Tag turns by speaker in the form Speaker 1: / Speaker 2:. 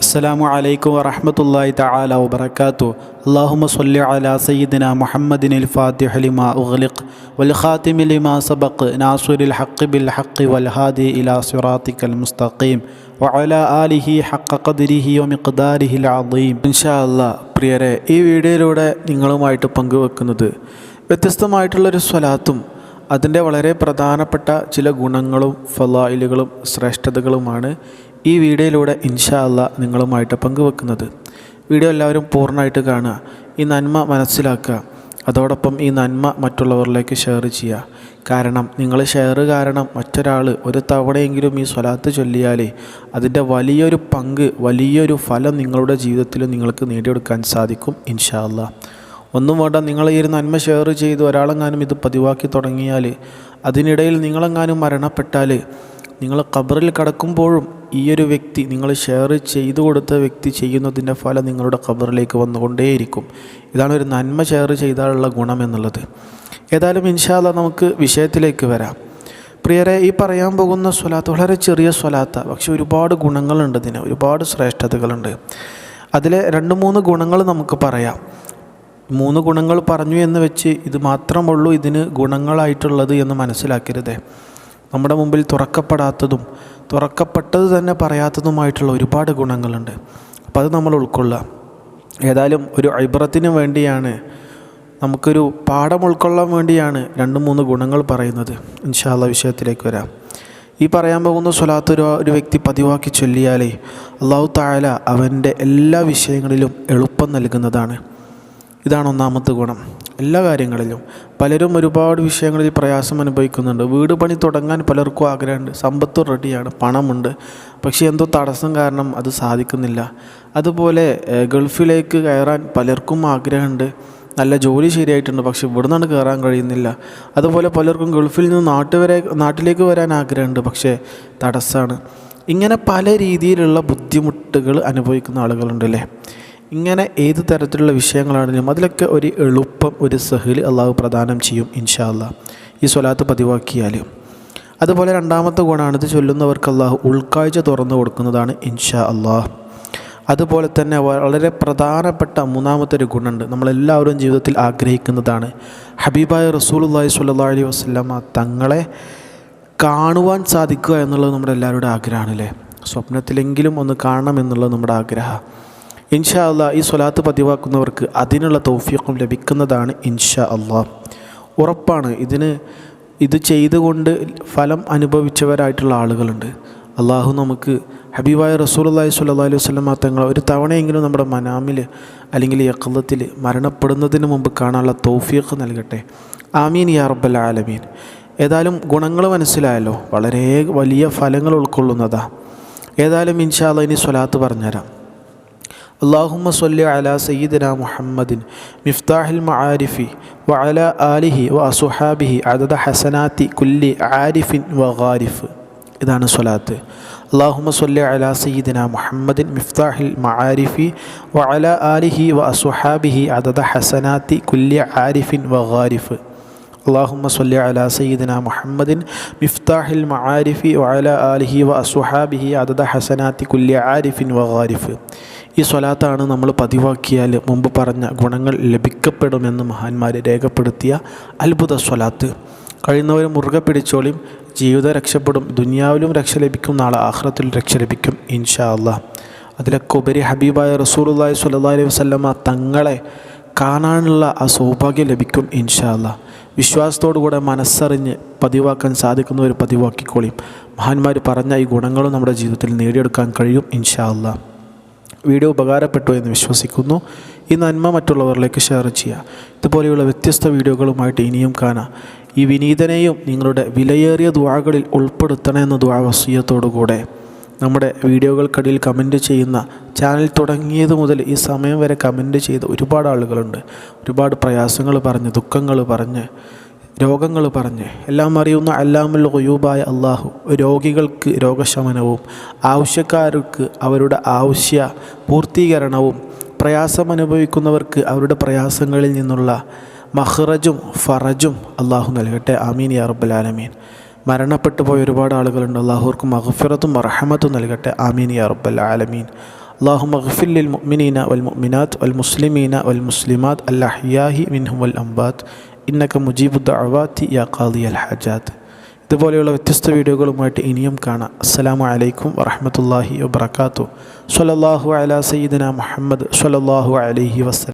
Speaker 1: السلام عليكم ورحمة الله تعالى وبركاته اللهم صل على سيدنا محمد الفاتح لما أغلق والخاتم لما سبق ناصر الحق بالحق والهادي إلى صراطك المستقيم وعلى آله حق قدره ومقداره العظيم إن شاء الله പ്രിയരെ ഈ വീഡിയോയിലൂടെ നിങ്ങളുമായിട്ട് പങ്കുവെക്കുന്നത് വ്യത്യസ്തമായിട്ടുള്ളൊരു സ്വലാത്തും അതിന്റെ വളരെ പ്രധാനപ്പെട്ട ചില ഗുണങ്ങളും ഫലായിലുകളും ശ്രേഷ്ഠതകളുമാണ് ഈ വീഡിയോയിലൂടെ ഇൻഷാ അല്ല നിങ്ങളുമായിട്ട് പങ്കുവെക്കുന്നത്. വീഡിയോ എല്ലാവരും പൂർണമായിട്ട് കാണുക. ഈ നന്മ മനസ്സിലാക്കുക. അതോടൊപ്പം ഈ നന്മ മറ്റുള്ളവരിലേക്ക് ഷെയർ ചെയ്യുക. കാരണം നിങ്ങൾ ഷെയർ കാരണം മറ്റൊരാൾ ഒരു തവണയെങ്കിലും ഈ സ്വലാത്ത് ചൊല്ലിയാൽ അതിന്റെ വലിയൊരു പങ്ക് വലിയൊരു ഫലം നിങ്ങളുടെ ജീവിതത്തിൽ നിങ്ങൾക്ക് നേടിയെടുക്കാൻ സാധിക്കും ഇൻഷാല്ല ഒന്നും വേണ്ട ഒരു നന്മ ഷെയർ ചെയ്ത് ഒരാളെങ്ങാനും ഇത് പതിവാക്കി തുടങ്ങിയാൽ അതിനിടയിൽ നിങ്ങളെങ്ങാനും മരണപ്പെട്ടാൽ നിങ്ങൾ ഖബറിൽ കടക്കുമ്പോഴും ഈ ഒരു വ്യക്തി നിങ്ങൾ ഷെയർ ചെയ്തു കൊടുത്ത വ്യക്തി ചെയ്യുന്നതിന്റെ ഫലം നിങ്ങളുടെ ഖബറിലേക്ക് വന്നുകൊണ്ടേയിരിക്കും. ഇതാണ് ഒരു നന്മ ഷെയർ ചെയ്താലുള്ള ഗുണം എന്നുള്ളത്. ഏതായാലും ഇൻഷാല്ല നമുക്ക് വിഷയത്തിലേക്ക് വരാം. പ്രിയരെ ഈ പറയാൻ പോകുന്ന സ്വലാത്ത് വളരെ ചെറിയ സ്വലാത്ത പക്ഷെ ഒരുപാട് ഗുണങ്ങളുണ്ട് ഇതിന് ഒരുപാട് ശ്രേഷ്ഠതകളുണ്ട്. അതിലെ രണ്ട് മൂന്ന് ഗുണങ്ങൾ നമുക്ക് പറയാം. മൂന്ന് ഗുണങ്ങൾ പറഞ്ഞു എന്ന് വെച്ച് ഇത് മാത്രമുള്ളൂ ഇതിന് ഗുണങ്ങളായിട്ടുള്ളത് എന്ന് മനസ്സിലാക്കരുതേ. നമ്മുടെ മുമ്പിൽ തുറക്കപ്പെടാത്തതും തുറക്കപ്പെട്ടത് തന്നെ പറയാത്തതുമായിട്ടുള്ള ഒരുപാട് ഗുണങ്ങളുണ്ട്. അപ്പോൾ അത് നമ്മൾ ഉൾക്കൊള്ളുക. ഏതായാലും ഒരു ഐബ്രത്തിന് വേണ്ടിയാണ് നമുക്കൊരു പാഠം ഉൾക്കൊള്ളാൻ വേണ്ടിയാണ് രണ്ട് മൂന്ന് ഗുണങ്ങൾ പറയുന്നത്. ഇൻഷാല്ല വിഷയത്തിലേക്ക് വരാം. ഈ പറയാൻ പോകുന്ന സ്വലാത്ത് ഒരു ഒരു വ്യക്തി പതിവാക്കി ചൊല്ലിയാലേ അള്ളാഹു താല അവന്റെ എല്ലാ വിഷയങ്ങളിലും എളുപ്പം നൽകുന്നതാണ്. ഇതാണ് ഒന്നാമത്തെ ഗുണം. എല്ലാ കാര്യങ്ങളിലും. പലരും ഒരുപാട് വിഷയങ്ങളിൽ പ്രയാസം അനുഭവിക്കുന്നുണ്ട്. വീട് പണി തുടങ്ങാൻ പലർക്കും ആഗ്രഹമുണ്ട്. സമ്പത്ത് റെഡിയാണ് പണമുണ്ട്. പക്ഷേ എന്തോ തടസ്സം കാരണം അത് സാധിക്കുന്നില്ല. അതുപോലെ ഗൾഫിലേക്ക് കയറാൻ പലർക്കും ആഗ്രഹമുണ്ട്. നല്ല ജോലി ശരിയായിട്ടുണ്ട്. പക്ഷേ ഇവിടെ നിന്നാണ് കയറാൻ കഴിയുന്നില്ല. അതുപോലെ പലർക്കും ഗൾഫിൽ നിന്ന് നാട്ടു വരെ നാട്ടിലേക്ക് വരാൻ ആഗ്രഹമുണ്ട്. പക്ഷേ തടസ്സമാണ് ഇങ്ങനെ പല രീതിയിലുള്ള ബുദ്ധിമുട്ടുകൾ അനുഭവിക്കുന്ന ആളുകളുണ്ടല്ലേ? ഇങ്ങനെ ഏത് തരത്തിലുള്ള വിഷയങ്ങളാണെങ്കിലും അതിലൊക്കെ ഒരു എളുപ്പം ഒരു സഹൽ അള്ളാഹു പ്രദാനം ചെയ്യും ഇൻഷാല്ല ഈ സ്വലാത്ത് പതിവാക്കിയാൽ അതുപോലെ രണ്ടാമത്തെ ഗുണമാണ് ഇത് ചൊല്ലുന്നവർക്ക് അള്ളാഹു ഉൾക്കാഴ്ച തുറന്നു കൊടുക്കുന്നതാണ് ഇൻഷാ അള്ളാഹ് അതുപോലെ തന്നെ വളരെ പ്രധാനപ്പെട്ട മൂന്നാമത്തെ ഒരു ഗുണമുണ്ട് നമ്മളെല്ലാവരും ജീവിതത്തിൽ ആഗ്രഹിക്കുന്നതാണ്. ഹബീബായ റസൂലുള്ളാഹി സ്വല്ലല്ലാഹി അലൈഹി വസല്ലമ തങ്ങളെ കാണുവാൻ സാധിക്കുക എന്നുള്ളത് നമ്മുടെ എല്ലാവരുടെ ആഗ്രഹമാണ് അല്ലേ സ്വപ്നത്തിലെങ്കിലും ഒന്ന് കാണണം എന്നുള്ളത് നമ്മുടെ ആഗ്രഹം ഇൻഷാ അള്ളാഹ് ഈ സ്വലാത്ത് പതിവാക്കുന്നവർക്ക് അതിനുള്ള തൗഫീഖും ലഭിക്കുന്നതാണ് ഇൻഷാ അള്ളാഹ് ഉറപ്പാണ് ഇതിന് ഇത് ചെയ്തുകൊണ്ട് ഫലം അനുഭവിച്ചവരായിട്ടുള്ള ആളുകളുണ്ട്. അള്ളാഹു നമുക്ക് ഹബീബായ റസൂലുള്ളാഹി സ്വല്ലല്ലാഹി അലൈഹി വസല്ലമ തങ്ങൾ ഒരു തവണയെങ്കിലും നമ്മുടെ മനാമിൽ അല്ലെങ്കിൽ യക്കലത്തിൽ മരണപ്പെടുന്നതിന് മുമ്പ് കാണാനുള്ള തൗഫീഖ് നൽകട്ടെ. ആമീൻ യാ റബ്ബൽ ആലമീൻ. ഏതായാലും ഗുണങ്ങൾ മനസ്സിലായല്ലോ വളരെ വലിയ ഫലങ്ങൾ ഉൾക്കൊള്ളുന്നതാണ് ഏതായാലും അല്ലാ ഇനി സ്വലാത്ത് പറഞ്ഞുതരാം. اللهم صل على سيدنا محمد مفتاح المعارف وعلى آله وأصحابه عدد حسنات كل عارف وغارف ഇതാണ് സ്വലാത്ത് اللهم صل على سيدنا محمد مفتاح المعارف وعلى آله وأصحابه عدد حسنات كل عارف وغارف اللهم صل على سيدنا محمد مفتاح المعارف وعلى آله وأصحابه عدد حسنات كل عارف وغارف ഈ സ്വലാത്താണ് നമ്മൾ പതിവാക്കിയാൽ മുമ്പ് പറഞ്ഞ ഗുണങ്ങൾ ലഭിക്കപ്പെടുമെന്ന് മഹാന്മാർ രേഖപ്പെടുത്തിയ അത്ഭുത സ്വലാത്ത്. കഴിയുന്നവർ മുറുകെ പിടിച്ചോളിയും ജീവിതം രക്ഷപ്പെടും ദുനിയാവിലും രക്ഷ ലഭിക്കും നാളെ ആഹ്റത്തിൽ രക്ഷ ലഭിക്കും ഇൻഷാ അള്ളാഹ് അതിലൊക്കെ ഉപരി ഹബീബായ റസൂലുള്ളാഹി സ്വല്ലല്ലാഹി അലൈഹി വസല്ലമ തങ്ങളെ കാണാനുള്ള ആ സൗഭാഗ്യം ലഭിക്കും ഇൻഷാ അല്ല വിശ്വാസത്തോടു കൂടെ മനസ്സറിഞ്ഞ് പതിവാക്കാൻ സാധിക്കുന്നവർ പതിവാക്കിക്കോളിയും. മഹാന്മാർ പറഞ്ഞ ഈ ഗുണങ്ങളും നമ്മുടെ ജീവിതത്തിൽ നേടിയെടുക്കാൻ കഴിയും ഇൻഷാ അള്ളാഹ് വീഡിയോ ഉപകാരപ്പെട്ടു എന്ന് വിശ്വസിക്കുന്നു. ഈ നന്മ മറ്റുള്ളവരിലേക്ക് ഷെയർ ചെയ്യുക. ഇതുപോലെയുള്ള വ്യത്യസ്ത വീഡിയോകളുമായിട്ട് ഇനിയും കാണാം. ഈ വിനീതനെയും നിങ്ങളുടെ വിലയേറിയ ദ്വാകളിൽ ഉൾപ്പെടുത്തണമെന്ന ദ്വാ വസീയത്തോടുകൂടെ. നമ്മുടെ വീഡിയോകൾക്കടിയിൽ കമന്റ് ചെയ്യുന്ന ചാനൽ തുടങ്ങിയത് മുതൽ ഈ സമയം വരെ കമന്റ് ചെയ്ത ഒരുപാട് ആളുകളുണ്ട്. ഒരുപാട് പ്രയാസങ്ങൾ പറഞ്ഞ് ദുഃഖങ്ങൾ പറഞ്ഞ്. രോഗങ്ങൾ പറഞ്ഞ്. എല്ലാം അറിയുന്ന അല്ലാമുൽ ഒയൂബായ അള്ളാഹു രോഗികൾക്ക് രോഗശമനവും ആവശ്യക്കാർക്ക് അവരുടെ ആവശ്യ പൂർത്തീകരണവും പ്രയാസം അനുഭവിക്കുന്നവർക്ക് അവരുടെ പ്രയാസങ്ങളിൽ നിന്നുള്ള മഹ്റജും ഫറജും അള്ളാഹു നൽകട്ടെ. ആമീൻ യാ റബ്ബുലാലമീൻ മരണപ്പെട്ടു പോയ ഒരുപാട് ആളുകളുണ്ട്. അള്ളാഹുർക്കും മഹഫിറത്തും റഹമത്തും നൽകട്ടെ. ആമീൻ യാ റബ്ബൽ ആലമീൻ. അള്ളാഹു മഹഫിൽ മുഅ്മിനീന വൽ മുഅ്മിനാത്ത് വൽ മുസ്ലിമീന വൽ മുസ്ലിമാത്ത് അല്ലാഹിയാഹി മിൻഹും വൽ അംബാത്ത്. ഇന്നക്ക മുജീബുദ്ദ അവാത്തി യാ ഖാദി അൽ ഹജാത്ത് ഇതുപോലെയുള്ള വ്യത്യസ്ത വീഡിയോകളുമായിട്ട് ഇനിയും കാണാം. അസ്സലാമു അലൈക്കും വറഹമത്തല്ലാഹി വബർക്കാത്തു സൊലല്ലാഹു അല സയ്യിദന മുഹമ്മദ് സൊലല്ലാഹു അലൈഹി വസ്ലം